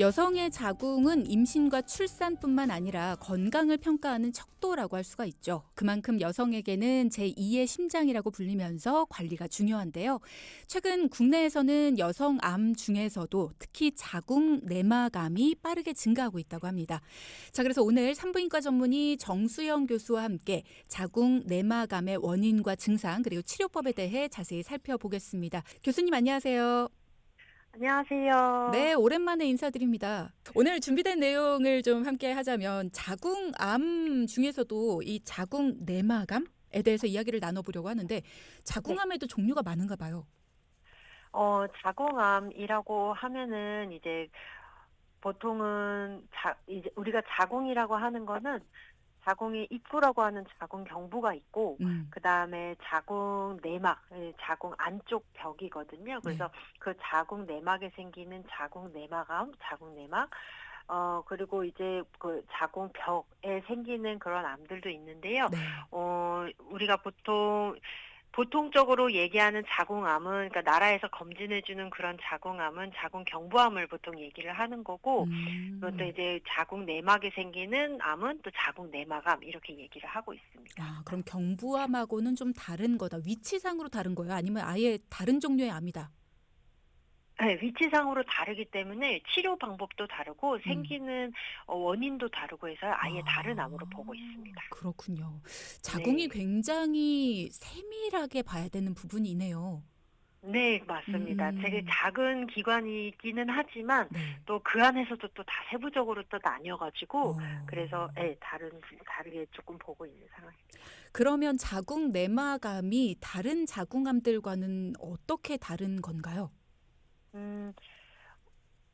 여성의 자궁은 임신과 출산뿐만 아니라 건강을 평가하는 척도라고 할 수가 있죠. 그만큼 여성에게는 제2의 심장이라고 불리면서 관리가 중요한데요. 최근 국내에서는 여성 암 중에서도 특히 자궁 내막암이 빠르게 증가하고 있다고 합니다. 자, 그래서 오늘 산부인과 전문의 정수영 교수와 함께 자궁 내막암의 원인과 증상 그리고 치료법에 대해 자세히 살펴보겠습니다. 교수님 안녕하세요. 안녕하세요. 네, 오랜만에 인사드립니다. 오늘 준비된 내용을 좀 함께 하자면 자궁암 중에서도 이 자궁 내막암에 대해서 이야기를 나눠보려고 하는데 자궁암에도 종류가 많은가 봐요. 어, 자궁암이라고 하면은 이제 보통은 자, 이제 우리가 자궁이라고 하는 거는 자궁의 입구라고 하는 자궁 경부가 있고 음. 그 다음에 자궁 내막, 예, 자궁 안쪽 벽이거든요. 그래서 네. 그 자궁 내막에 생기는 자궁 내막암, 자궁 내막, 어, 그리고 이제 그 자궁 벽에 생기는 그런 암들도 있는데요. 네. 어, 우리가 보통 보통적으로 얘기하는 자궁암은 그러니까 나라에서 검진해 주는 그런 자궁암은 자궁 경부암을 보통 얘기를 하는 거고 음. 그것도 이제 자궁 내막에 생기는 암은 또 자궁 내막암 이렇게 얘기를 하고 있습니다. 아, 그럼 경부암하고는 좀 다른 거다. 위치상으로 다른 거예요? 아니면 아예 다른 종류의 암이다? 네, 위치상으로 다르기 때문에 치료 방법도 다르고 생기는 어, 원인도 다르고 해서 아예 다른 암으로 보고 있습니다. 그렇군요. 자궁이 네. 굉장히 세밀하게 봐야 되는 부분이네요. 네, 맞습니다. 음. 되게 작은 기관이기는 하지만 네. 또그 안에서도 또 다 세부적으로 또 나뉘어가지고 어. 그래서 예, 다른 다르게 조금 보고 있는 상황입니다. 그러면 자궁 내막암이 다른 자궁암들과는 어떻게 다른 건가요? 음,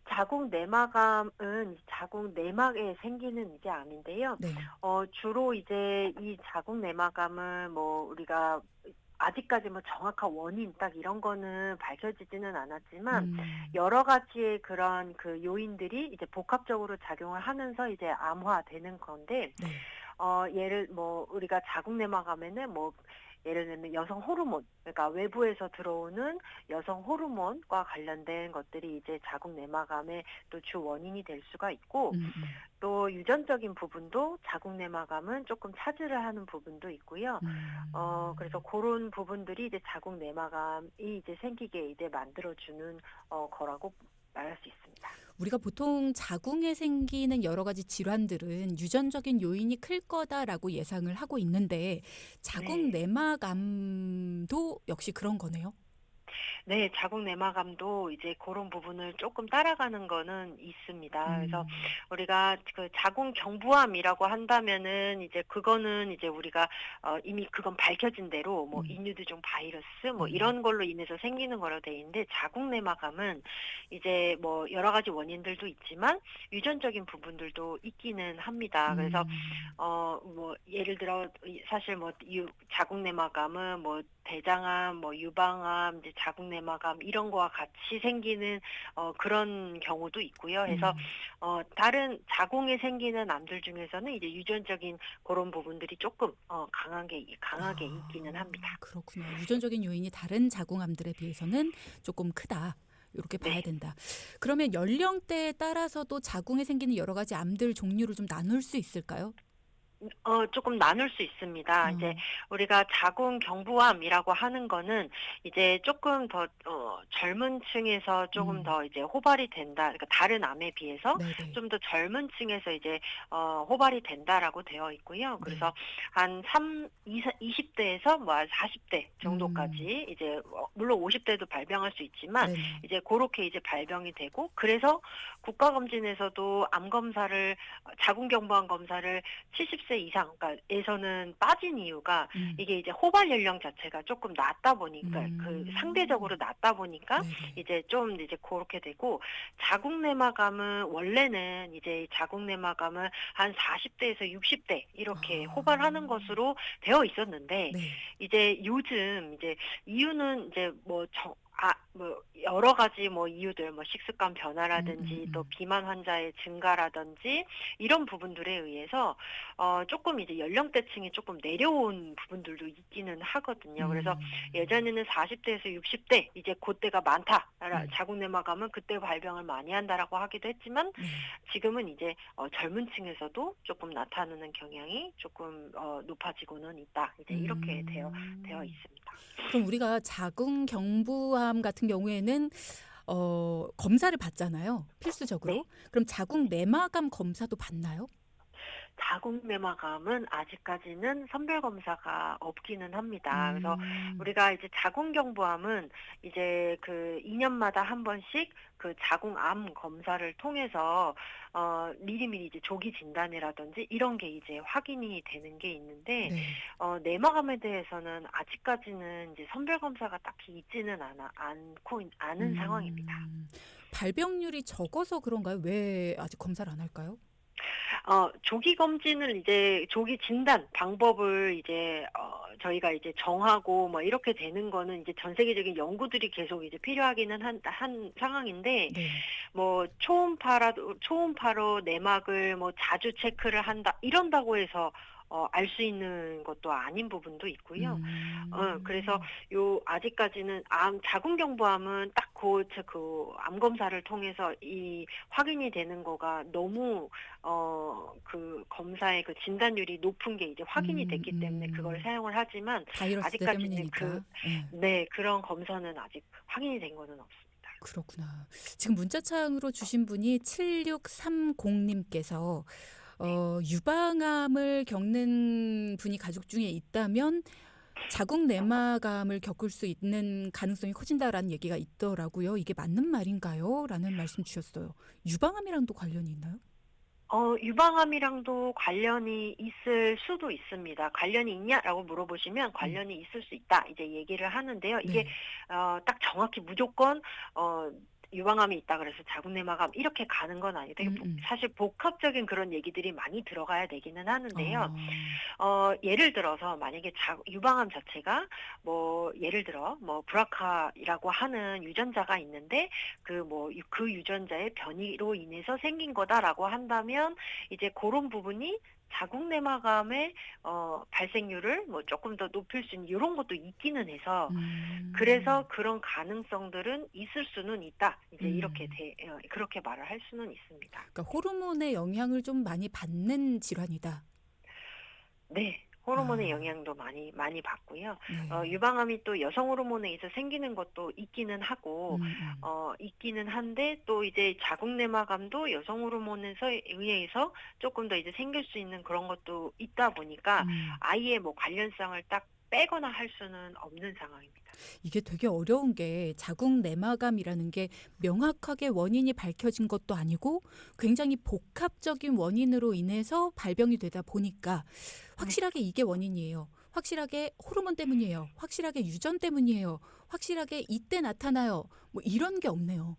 자궁 내막암은 자궁 내막에 생기는 이제 암인데요. 네. 어, 주로 이제 이 자궁 내막암은 뭐 우리가 아직까지 뭐 정확한 원인 딱 이런 거는 밝혀지지는 않았지만 음. 여러 가지의 그런 그 요인들이 이제 복합적으로 작용을 하면서 이제 암화되는 건데 네. 어, 예를 뭐 우리가 자궁 내막암에는 뭐 예를 들면 여성 호르몬, 그러니까 외부에서 들어오는 여성 호르몬과 관련된 것들이 이제 자궁 내막암의 또 주 원인이 될 수가 있고 음, 음. 또 유전적인 부분도 자궁 내막암은 조금 차지를 하는 부분도 있고요. 음. 어, 그래서 그런 부분들이 이제 자궁 내막암이 이제 생기게 이제 만들어주는 어, 거라고 말할 수 있습니다. 우리가 보통 자궁에 생기는 여러 가지 질환들은 유전적인 요인이 클 거다라고 예상을 하고 있는데 자궁 네. 내막암도 역시 그런 거네요. 네, 자궁 내막암도 이제 그런 부분을 조금 따라가는 거는 있습니다. 그래서 음. 우리가 그 자궁 경부암이라고 한다면은 이제 그거는 이제 우리가 어 이미 그건 밝혀진 대로 뭐 음. 인유두종 바이러스 뭐 음. 이런 걸로 인해서 생기는 거로 돼 있는데 자궁 내막암은 이제 뭐 여러 가지 원인들도 있지만 유전적인 부분들도 있기는 합니다. 그래서 음. 어뭐 예를 들어 이- 사실 뭐 유, 자궁 내막암은 뭐 대장암, 뭐 유방암, 이제 자궁 내막암 이런 거와 같이 생기는 어 그런 경우도 있고요. 해서 음. 어 다른 자궁에 생기는 암들 중에서는 이제 유전적인 그런 부분들이 조금 어 강하게 강하게 아, 있기는 합니다. 그렇군요. 유전적인 요인이 다른 자궁암들에 비해서는 조금 크다. 이렇게 봐야 네. 된다. 그러면 연령대에 따라서도 자궁에 생기는 여러 가지 암들 종류를 좀 나눌 수 있을까요? 어 조금 나눌 수 있습니다. 어. 이제 우리가 자궁 경부암이라고 하는 거는 이제 조금 더 어, 젊은 층에서 조금 음. 더 이제 호발이 된다. 그러니까 다른 암에 비해서. 좀 더 젊은 층에서 이제 어 호발이 된다라고 되어 있고요. 그래서 한 3, 20, 대에서 뭐 한 40대 정도까지 이제 어, 물론 50대도 발병할 수 있지만 네네. 이제 그렇게 이제 발병이 되고 그래서 국가검진에서도 암 검사를 어, 자궁 경부암 검사를 70세 이상 그러니까에서는 빠진 이유가 음. 이게 이제 호발 연령 자체가 조금 낮다 보니까 음. 그 상대적으로 낮다 보니까 네네. 이제 좀 이제 그렇게 되고 자궁 내막암은 원래는 이제 자궁 내막암은 한 40대에서 60대 이렇게 아. 호발하는 것으로 되어 있었는데 네. 이제 요즘 이제 이유는 이제 뭐 정, 아, 뭐 여러 가지 뭐 이유들 뭐 식습관 변화라든지 음, 음, 또 음. 비만 환자의 증가라든지 이런 부분들에 의해서 어 조금 이제 연령대층이 조금 내려온 부분들도 있기는 하거든요. 그래서 음. 예전에는 40대에서 60대 이제 그때가 많다. 음. 자궁 내막암은 그때 발병을 많이 한다라고 하기도 했지만 네. 지금은 이제 어 젊은 층에서도 조금 나타나는 경향이 조금 어 높아지고는 있다. 이제 이렇게 되어 되어 음. 있습니다. 그럼 우리가 자궁 경부암 같은 경우에는 어, 검사를 받잖아요. 필수적으로. 네. 그럼 자궁 내막암 검사도 받나요? 자궁 내막암은 아직까지는 선별 검사가 없기는 합니다. 그래서 음. 우리가 이제 자궁경부암은 이제 그 2년마다 한 번씩 그 자궁암 검사를 통해서 어 미리미리 이제 조기 진단이라든지 이런 게 이제 확인이 되는 게 있는데 네. 어 내막암에 대해서는 아직까지는 이제 선별 검사가 딱히 있지는 않아 않고 있- 않은 상황입니다. 음. 발병률이 적어서 그런가요? 왜 아직 검사를 안 할까요? 어, 조기 검진을 이제 조기 진단 방법을 이제 어, 저희가 이제 정하고 뭐 이렇게 되는 거는 이제 전 세계적인 연구들이 계속 이제 필요하기는 한, 한 상황인데 네. 뭐 초음파라도 초음파로 내막을 뭐 자주 체크를 한다 이런다고 해서 어, 알 수 있는 것도 아닌 부분도 있고요. 음. 어, 그래서 요 아직까지는 암 자궁경부암은 딱그그 암 검사를 통해서 이 확인이 되는 거가 너무 어 그 검사의 그 진단율이 높은 게 이제 확인이 음, 됐기 때문에 음. 그걸 사용을 하지만 아직까지는 때문이니까. 그- 네. 네 그런 검사는 아직 확인이 된 거는 없습니다. 그렇구나. 지금 문자창으로 주신 분이 7630님께서 어, 유방암을 겪는 분이 가족 중에 있다면 자궁 내막암을 겪을 수 있는 가능성이 커진다라는 얘기가 있더라고요. 이게 맞는 말인가요? 라는 말씀 주셨어요. 유방암이랑도 관련이 있나요? 어, 유방암이랑도 관련이 있을 수도 있습니다. 관련이 있냐라고 물어보시면 관련이 있을 수 있다. 이제 얘기를 하는데요. 이게 네. 어, 딱 정확히 무조건 어, 유방암이 있다 그래서 자궁내막암 이렇게 가는 건 아니고 되게 음, 복- 음. 사실 복합적인 그런 얘기들이 많이 들어가야 되기는 하는데요. 어, 어, 예를 들어서 만약에 자, 유방암 자체가 뭐 예를 들어 뭐 브라카이라고 하는 유전자가 있는데 그뭐 그 유전자의 변이로 인해서 생긴 거다라고 한다면 이제 그런 부분이 자궁 내막암의 어, 발생률을 뭐 조금 더 높일 수 있는 이런 것도 있기는 해서 음. 그래서 그런 가능성들은 있을 수는 있다. 이제 음. 이렇게 돼, 어, 그렇게 말을 할 수는 있습니다. 그러니까 호르몬의 영향을 좀 많이 받는 질환이다. 네. 호르몬의 아. 영향도 많이 많이 받고요. 네. 어, 유방암이 또 여성 호르몬에 의해서 생기는 것도 있기는 하고 음, 음. 어, 있기는 한데 또 이제 자궁내막암도 여성 호르몬에서 의해서 조금 더 이제 생길 수 있는 그런 것도 있다 보니까 음. 아예 뭐 관련성을 딱 빼거나 할 수는 없는 상황입니다. 이게 되게 어려운 게 자궁 내막암이라는 게 명확하게 원인이 밝혀진 것도 아니고 굉장히 복합적인 원인으로 인해서 발병이 되다 보니까 확실하게 이게 원인이에요. 확실하게 호르몬 때문이에요. 확실하게 유전 때문이에요. 확실하게 이때 나타나요. 뭐 이런 게 없네요.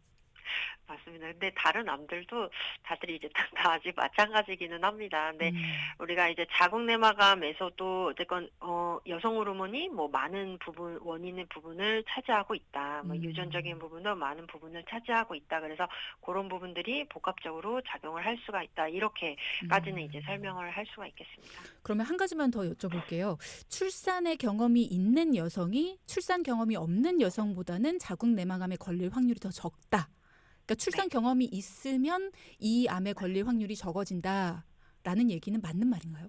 맞습니다. 근데 다른 암들도 다들 이제 다, 다 아직 마찬가지기는 합니다. 근데 음, 우리가 이제 자궁내막암에서도 어쨌건 어 여성 호르몬이 뭐 많은 부분 원인의 부분을 차지하고 있다. 뭐 음. 유전적인 부분도 많은 부분을 차지하고 있다. 그래서 그런 부분들이 복합적으로 작용을 할 수가 있다. 이렇게까지는 음. 이제 설명을 할 수가 있겠습니다. 그러면 한 가지만 더 여쭤볼게요. 출산의 경험이 있는 여성이 출산 경험이 없는 여성보다는 자궁 내막암에 걸릴 확률이 더 적다. 그러니까 출산 경험이 있으면 이 암에 걸릴 확률이 적어진다라는 얘기는 맞는 말인가요?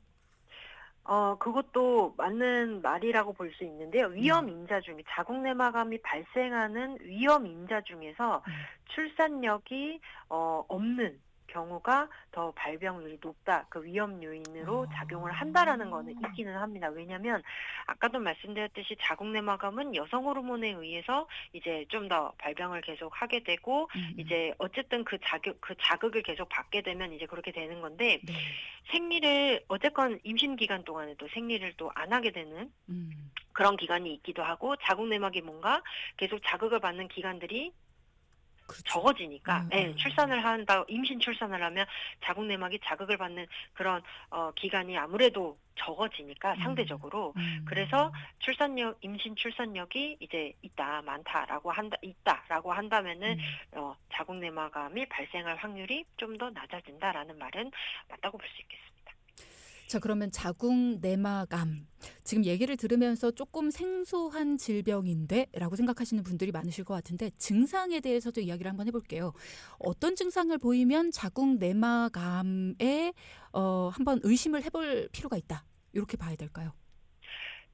어, 그것도 맞는 말이라고 볼 수 있는데요. 위험 네. 인자 중에 자궁 내막암이 발생하는 위험 인자 중에서 음. 출산력이 어, 없는 경우가 더 발병률이 높다. 그 위험 요인으로 아. 작용을 한다라는 거는 있기는 합니다. 왜냐하면 아까도 말씀드렸듯이 자궁내막암은 여성 호르몬에 의해서 이제 좀 더 발병을 계속 하게 되고 음, 음. 이제 어쨌든 그 자극 그 자극을 계속 받게 되면 이제 그렇게 되는 건데 네. 생리를 어쨌건 임신 기간 동안에도 생리를 또 안 하게 되는 음. 그런 기간이 있기도 하고 자궁 내막이 뭔가 계속 자극을 받는 기간들이. 적어지니까 음, 예, 음. 출산을 한다 임신 출산을 하면 자궁 내막이 자극을 받는 그런 어, 기간이 아무래도 적어지니까 음. 상대적으로 음. 그래서 출산력 임신 출산력이 이제 있다 많다라고 한다 있다라고 한다면은 음. 어, 자궁 내막암이 발생할 확률이 좀 더 낮아진다라는 말은 맞다고 볼 수 있겠습니다. 자, 그러면 자궁 내막암. 지금 얘기를 들으면서 조금 생소한 질병인데라고 생각하시는 분들이 많으실 것 같은데 증상에 대해서도 이야기를 한번 해볼게요. 어떤 증상을 보이면 자궁 내막암에 어, 한번 의심을 해볼 필요가 있다. 이렇게 봐야 될까요?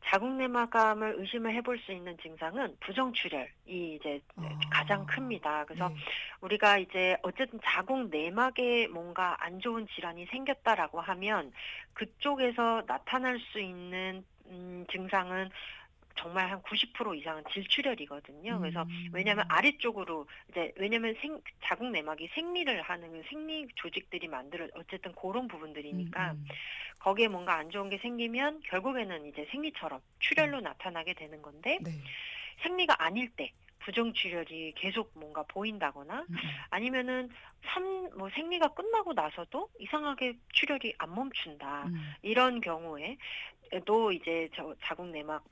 자궁 내막암을 의심을 해볼 수 있는 증상은 부정출혈이 이제 아. 가장 큽니다. 그래서 네. 우리가 이제 어쨌든 자궁 내막에 뭔가 안 좋은 질환이 생겼다라고 하면 그쪽에서 나타날 수 있는 음, 증상은 정말 한 90% 이상은 질출혈이거든요. 그래서 음. 왜냐하면 아래쪽으로 이제 왜냐하면 생, 자궁 내막이 생리를 하는 그 생리 조직들이 만들어 어쨌든 그런 부분들이니까 음, 음. 거기에 뭔가 안 좋은 게 생기면 결국에는 이제 생리처럼 출혈로 나타나게 되는 건데 네. 생리가 아닐 때 부정출혈이 계속 뭔가 보인다거나. 아니면은 삼 뭐 생리가 끝나고 나서도 이상하게 출혈이 안 멈춘다 음. 이런 경우에도 이제 저 자궁 내막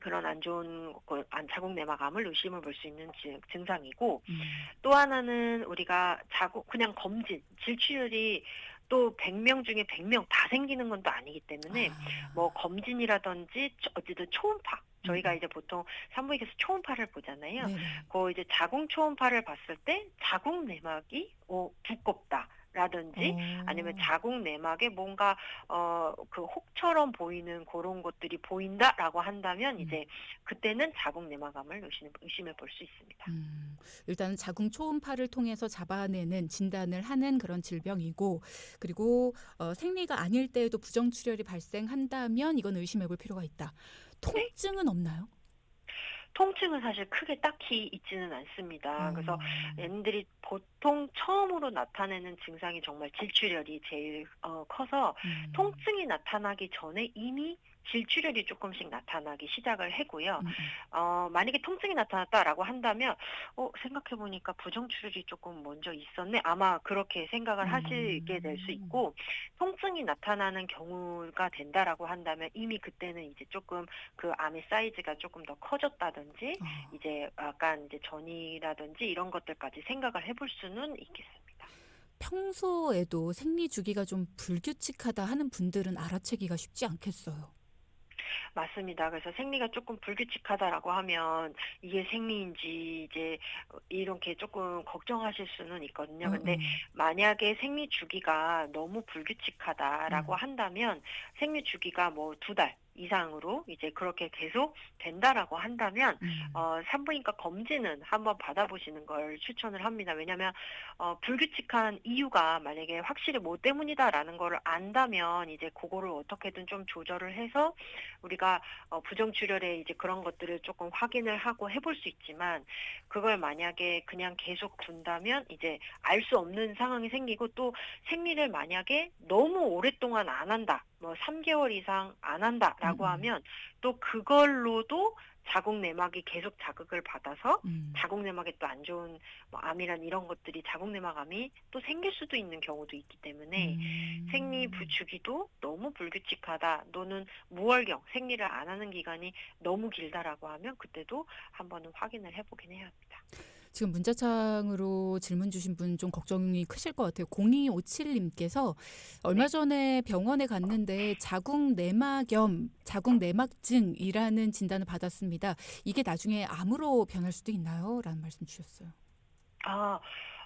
그런 안 좋은 거- 안- 자궁 내막암을 의심을 볼 수 있는 증- 증상이고 음. 또 하나는 우리가 자궁 그냥 검진 질출혈이 또 100명 중에 100명 다 생기는 건 또 아니기 때문에 아. 뭐 검진이라든지 초- 어쨌든 초음파 저희가 음. 이제 보통 산부인과에서 초음파를 보잖아요. 네네. 그 이제 자궁 초음파를 봤을 때 자궁 내막이 어, 두껍다 라든지 어. 아니면 자궁 내막에 뭔가 어 그 혹처럼 보이는 그런 것들이 보인다라고 한다면 음. 이제 그때는 자궁 내막암을 의심, 의심해 볼 수 있습니다. 음, 일단은 자궁 초음파를 통해서 잡아내는 진단을 하는 그런 질병이고 그리고 어, 생리가 아닐 때에도 부정 출혈이 발생한다면 이건 의심해 볼 필요가 있다. 통증은 없나요? 통증은 사실 크게 딱히 있지는 않습니다. 그래서 어, 얘네들이 보통 처음으로 나타내는 증상이 정말 질출혈이 제일 어, 커서 음, 통증이 나타나기 전에 이미 질출혈이 조금씩 나타나기 시작을 하고요. 음, 음. 어, 만약에 통증이 나타났다라고 한다면, 어, 생각해보니까 부정출혈이 조금 먼저 있었네? 아마 그렇게 생각을 하시게 될수 음. 있고, 통증이 나타나는 경우가 된다라고 한다면 이미 그때는 이제 조금 그 암의 사이즈가 조금 더 커졌다든지, 어, 이제 약간 이제 전이라든지 이런 것들까지 생각을 해볼 수는 있겠습니다. 평소에도 생리 주기가 좀 불규칙하다 하는 분들은 알아채기가 쉽지 않겠어요. 맞습니다. 그래서 생리가 조금 불규칙하다라고 하면 이게 생리인지 이제 이렇게 조금 걱정하실 수는 있거든요. 근데 어, 어. 만약에 생리 주기가 너무 불규칙하다라고 음. 한다면 생리 주기가 뭐 두 달 이상으로 이제 그렇게 계속 된다라고 한다면 음. 어, 산부인과 검진은 한번 받아보시는 걸 추천을 합니다. 왜냐하면 어, 불규칙한 이유가 만약에 확실히 뭐 때문이다라는 거를 안다면 이제 그거를 어떻게든 좀 조절을 해서 우리가 어, 부정출혈에 이제 그런 것들을 조금 확인을 하고 해볼 수 있지만 그걸 만약에 그냥 계속 둔다면 이제 알 수 없는 상황이 생기고 또 생리를 만약에 너무 오랫동안 안 한다. 뭐 3개월 이상 안 한다라고 음, 음. 하면 또 그걸로도 자궁 내막이 계속 자극을 받아서 음. 자궁 내막에 또 안 좋은 뭐 암이란 이런 것들이 자궁 내막암이 또 생길 수도 있는 경우도 있기 때문에 음. 생리 부- 주기도 너무 불규칙하다 또는 무월경 생리를 안 하는 기간이 너무 길다라고 하면 그때도 한번은 확인을 해보긴 해야 합니다. 지금 문자창으로 질문 주신 분 좀 걱정이 크실 것 같아요. 0257님께서 얼마 네. 전에 병원에 갔는데 자궁 내막염, 자궁 내막증이라는 진단을 받았습니다. 이게 나중에 암으로 변할 수도 있나요? 라는 말씀 주셨어요. 아,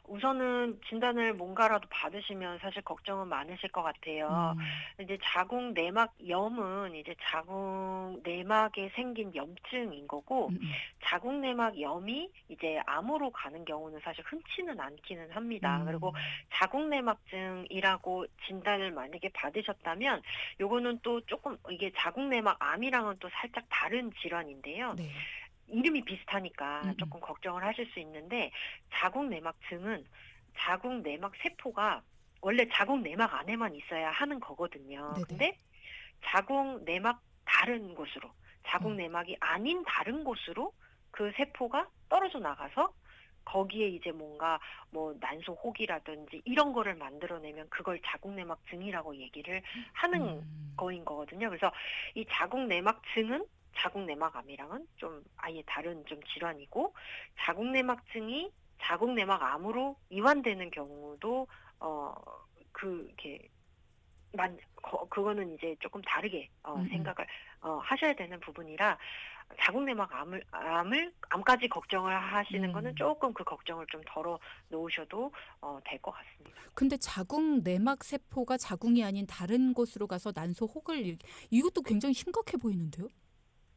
우선은 진단을 뭔가라도 받으시면 사실 걱정은 많으실 것 같아요. 음, 이제 자궁 내막 염은 이제 자궁 내막에 생긴 염증인 거고 음, 음. 자궁 내막 염이 이제 암으로 가는 경우는 사실 흔치는 않기는 합니다. 음. 그리고 자궁 내막증이라고 진단을 만약에 받으셨다면 요거는 또 조금 이게 자궁 내막 암이랑은 또 살짝 다른 질환인데요. 네. 이름이 비슷하니까 음, 음. 조금 걱정을 하실 수 있는데 자궁 내막증은 자궁 내막 세포가 원래 자궁 내막 안에만 있어야 하는 거거든요. 네네. 근데 자궁 내막 다른 곳으로 자궁 어. 내막이 아닌 다른 곳으로 그 세포가 떨어져 나가서 거기에 이제 뭔가 뭐 난소 혹이라든지 이런 거를 만들어내면 그걸 자궁내막증이라고 얘기를 하는 음. 거인 거거든요. 그래서 이 자궁내막증은 자궁내막암이랑은 좀 아예 다른 좀 질환이고 자궁내막증이 자궁내막암으로 이완되는 경우도 어 그게 만 거- 그거는 이제 조금 다르게 어, 음, 음. 생각을 어, 하셔야 되는 부분이라 자궁내막암을 암을 암까지 걱정을 하시는 음. 거는 조금 그 걱정을 좀 덜어 놓으셔도 어, 될 것 같습니다. 근데 자궁 내막 세포가 자궁이 아닌 다른 곳으로 가서 난소 혹을 일- 이것도 굉장히 심각해 보이는데요?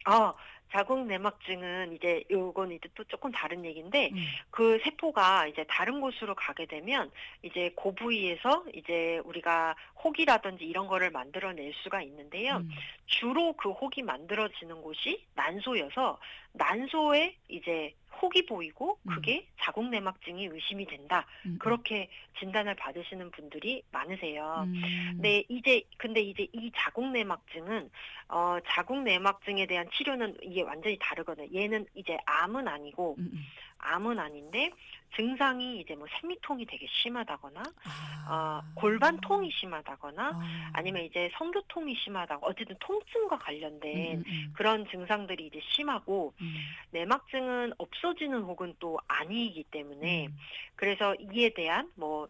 아, 자궁 내막증은 이제 요건 이제 또 조금 다른 얘기인데 음. 그 세포가 이제 다른 곳으로 가게 되면 이제 그 부위에서 이제 우리가 혹이라든지 이런 거를 만들어낼 수가 있는데요. 음. 주로 그 혹이 만들어지는 곳이 난소여서 난소에 이제 혹이 보이고 그게 자궁내막증이 의심이 된다. 음. 그렇게 진단을 받으시는 분들이 많으세요. 음. 네, 이제 근데 이제 이 자궁내막증은 어 자궁내막증에 대한 치료는 이게 완전히 다르거든요. 얘는 이제 암은 아니고 음, 음. 암은 아닌데 증상이 이제 뭐 생리통이 되게 심하다거나 아. 어, 골반통이 심하다거나 아. 아니면 이제 성교통이 심하다고 어쨌든 통증과 음, 관련된 음, 음. 그런 증상들이 이제 심하고 음. 내막증은 없어지는 혹은 또 아니기 때문에 음. 그래서 이에 대한 뭐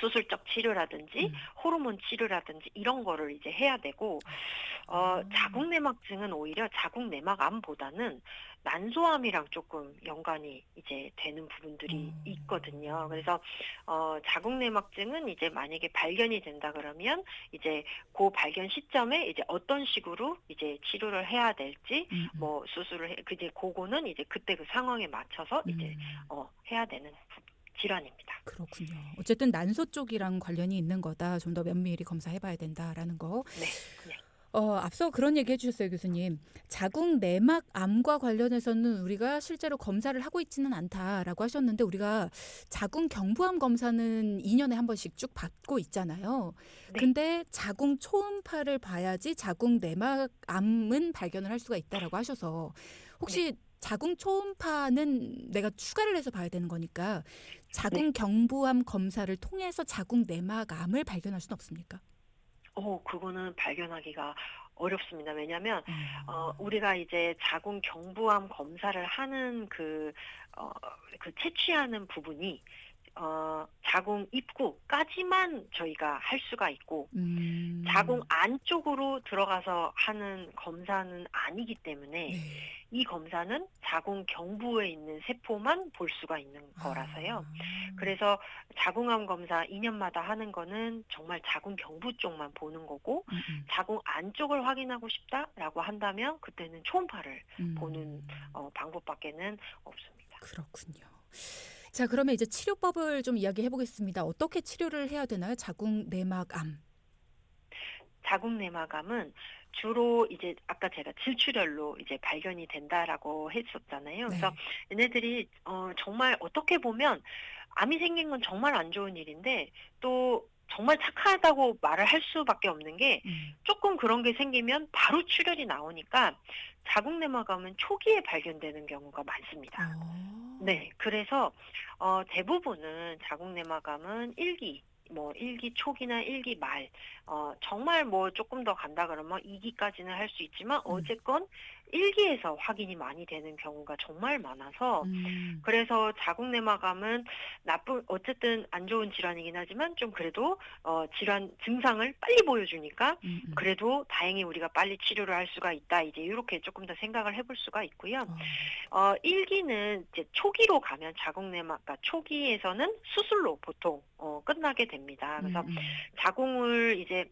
수술적 치료라든지 음. 호르몬 치료라든지 이런 거를 이제 해야 되고 어 아. 자궁 내막증은 오히려 자궁 내막암보다는 난소암이랑 조금 연관이 이제 되는 부분들이 음. 있거든요. 그래서 어 자궁 내막증은 이제 만약에 발견이 된다 그러면 이제 그 발견 시점에 이제 어떤 식으로 이제 치료를 해야 될지 음, 음. 뭐 수술을 해 그제 그거는 이제 그때 그 상황에 맞춰서 이제 음. 어 해야 되는 부- 질환입니다. 그렇군요. 어쨌든 난소 쪽이랑 관련이 있는 거다. 좀 더 면밀히 검사해봐야 된다라는 거. 네. 네. 어, 앞서 그런 얘기 해주셨어요, 교수님. 자궁 내막 암과 관련해서는 우리가 실제로 검사를 하고 있지는 않다라고 하셨는데 우리가 자궁 경부암 검사는 2년에 한 번씩 쭉 받고 있잖아요. 네. 근데 자궁 초음파를 봐야지 자궁 내막 암은 발견을 할 수가 있다라고 하셔서 혹시 자궁 초음파는 내가 추가를 해서 봐야 되는 거니까 자궁 경부암 검사를 통해서 자궁 내막 암을 발견할 수는 없습니까? 어 그거는 발견하기가 어렵습니다. 왜냐하면 아. 어 우리가 이제 자궁 경부암 검사를 하는 그 어 그 채취하는 부분이 어 자궁 입구까지만 저희가 할 수가 있고 음. 자궁 안쪽으로 들어가서 하는 검사는 아니기 때문에 네. 이 검사는 자궁 경부에 있는 세포만 볼 수가 있는 거라서요. 아. 그래서 자궁암 검사 2년마다 하는 거는 정말 자궁 경부 쪽만 보는 거고 음, 음, 자궁 안쪽을 확인하고 싶다라고 한다면 그때는 초음파를 음. 보는 어, 방법밖에는 없습니다. 그렇군요. 자, 그러면 이제 치료법을 좀 이야기해 보겠습니다. 어떻게 치료를 해야 되나요? 자궁 내막암. 자궁 내막암은 주로 이제 아까 제가 질출혈로 이제 발견이 된다라고 했었잖아요. 그래서 네. 얘네들이 어, 정말 어떻게 보면 암이 생긴 건 정말 안 좋은 일인데 또 정말 착하다고 말을 할 수밖에 없는 게 음. 조금 그런 게 생기면 바로 출혈이 나오니까 자궁 내막암은 초기에 발견되는 경우가 많습니다. 어. 네, 그래서 어, 대부분은 자궁 내막암은 일기 뭐 일기 초기나 일기 말, 어, 정말 뭐 조금 더 간다 그러면 2기까지는 할 수 있지만 음. 어쨌건 일기에서 확인이 많이 되는 경우가 정말 많아서 음. 그래서 자궁내막암은 나쁜 어쨌든 안 좋은 질환이긴 하지만 좀 그래도 어 질환 증상을 빨리 보여주니까 음, 음. 그래도 다행히 우리가 빨리 치료를 할 수가 있다 이제 이렇게 조금 더 생각을 해볼 수가 있고요. 어. 어 1기는 이제 초기로 가면 자궁내막 그러니까 초기에서는 수술로 보통 어 끝나게 됩니다. 그래서 음, 음. 자궁을 이제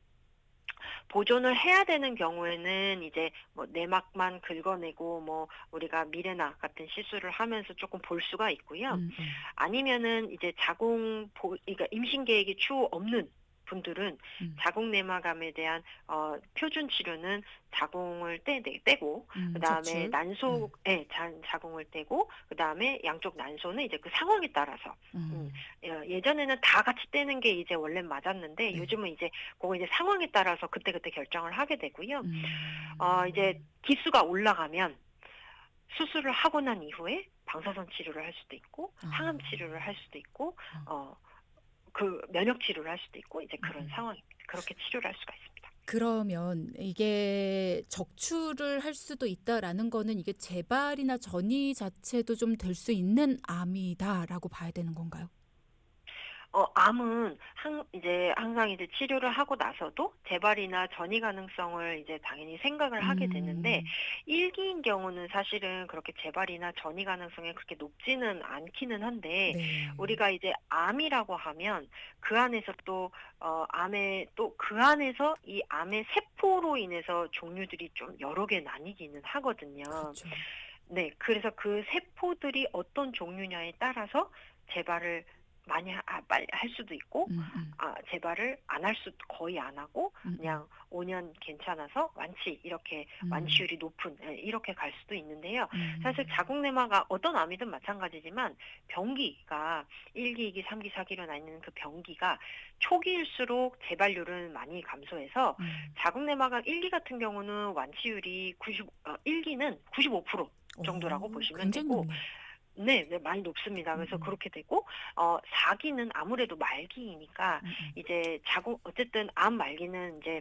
보존을 해야 되는 경우에는 이제 뭐 내막만 긁어내고 뭐 우리가 미레나 같은 시술을 하면서 조금 볼 수가 있고요. 음, 음. 아니면은 이제 자궁 보 그러니까 임신 계획이 추후 없는 분들은 음. 자궁 내막암에 대한 어 표준 치료는 자궁을 떼, 떼- 떼고 음, 그다음에 저출. 난소 예, 자, 자궁을 떼고 그다음에 양쪽 난소는 이제 그 상황에 따라서 음. 예, 예전에는 다 같이 떼는 게 이제 원래 맞았는데 네. 요즘은 이제 그거 이제 상황에 따라서 그때 그때 결정을 하게 되고요. 음. 어, 이제 기수가 올라가면 수술을 하고 난 이후에 방사선 치료를 할 수도 있고 아. 항암 치료를 할 수도 있고 어 그 면역 치료를 할 수도 있고 이제 그런 음. 상황입니다. 그렇게 치료를 할 수가 있습니다. 그러면 이게 적출을 할 수도 있다라는 거는 이게 재발이나 전이 자체도 좀 될 수 있는 암이다라고 봐야 되는 건가요? 어 암은 항 이제 항상 이제 치료를 하고 나서도 재발이나 전이 가능성을 이제 당연히 생각을 하게 되는데 음. 일기인 경우는 사실은 그렇게 재발이나 전이 가능성이 그렇게 높지는 않기는 한데 네. 우리가 이제 암이라고 하면 그 안에서 또 어, 암의 또 그 안에서 이 암의 세포로 인해서 종류들이 좀 여러 개 나뉘기는 하거든요. 그렇죠. 네, 그래서 그 세포들이 어떤 종류냐에 따라서 재발을 많이 하, 아, 빨리 할 수도 있고, 음, 음, 아, 재발을 안 할 수, 거의 안 하고, 음, 그냥 5년 괜찮아서 완치, 이렇게 음. 완치율이 높은, 예, 이렇게 갈 수도 있는데요. 음. 사실 자궁내마가 어떤 암이든 마찬가지지만 병기가 1기, 2기, 3기, 4기로 나뉘는 그 병기가 초기일수록 재발률은 많이 감소해서 음. 자궁내마가 1기 같은 경우는 완치율이 90, 어, 1기는 95% 정도라고 오, 보시면 되고, 높네. 네, 네, 많이 높습니다. 그래서 음. 그렇게 되고, 어, 4기는 아무래도 말기이니까 음, 음. 이제 자궁, 어쨌든 암 말기는 이제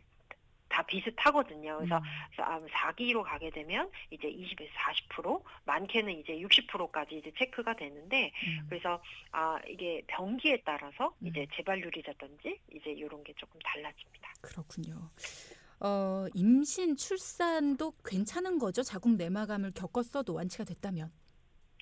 다 비슷하거든요. 그래서 음. 그래서 암 4기로 가게 되면 이제 20에서 40%, 많게는 이제 60%까지 이제 체크가 되는데 음. 그래서 아 이게 병기에 따라서 음. 이제 재발률이라든지 이제 이런 게 조금 달라집니다. 그렇군요. 어, 임신, 출산도 괜찮은 거죠? 자궁 내막암을 겪었어도 완치가 됐다면.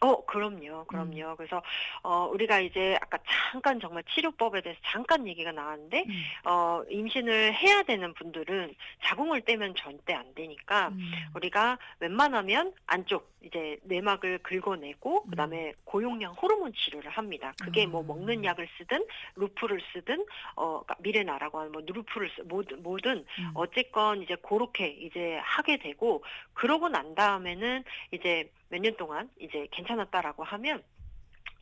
어, 그럼요, 그럼요. 그래서 어 우리가 이제 아까 잠깐 정말 치료법에 대해서 잠깐 얘기가 나왔는데 음. 어 임신을 해야 되는 분들은 자궁을 떼면 절대 안 되니까 음. 우리가 웬만하면 안쪽 이제 내막을 긁어내고 음. 그다음에 고용량 호르몬 치료를 합니다. 그게 뭐 아. 먹는 약을 쓰든 루프를 쓰든 어 그러니까 미레나라고 하는 뭐 루프를 쓰 뭐든 뭐든 음. 어쨌건 이제 그렇게 이제 하게 되고 그러고 난 다음에는 이제 몇 년 동안 이제 괜찮았다라고 하면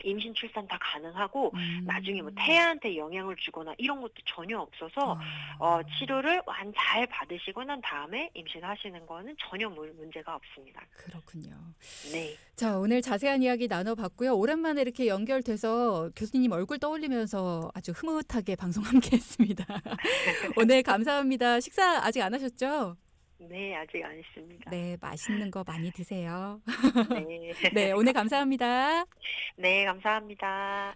임신 출산 다 가능하고 음. 나중에 뭐 태아한테 영향을 주거나 이런 것도 전혀 없어서 아. 어, 치료를 완 잘 받으시고 난 다음에 임신하시는 거는 전혀 물- 문제가 없습니다. 그렇군요. 네. 자, 오늘 자세한 이야기 나눠봤고요. 오랜만에 이렇게 연결돼서 교수님 얼굴 떠올리면서 아주 흐뭇하게 방송 함께 했습니다. 오늘 감사합니다. 식사 아직 안 하셨죠? 네, 아직 안 했습니다. 네, 맛있는 거 많이 드세요. 네. 네, 오늘 감사합니다. 네, 감사합니다.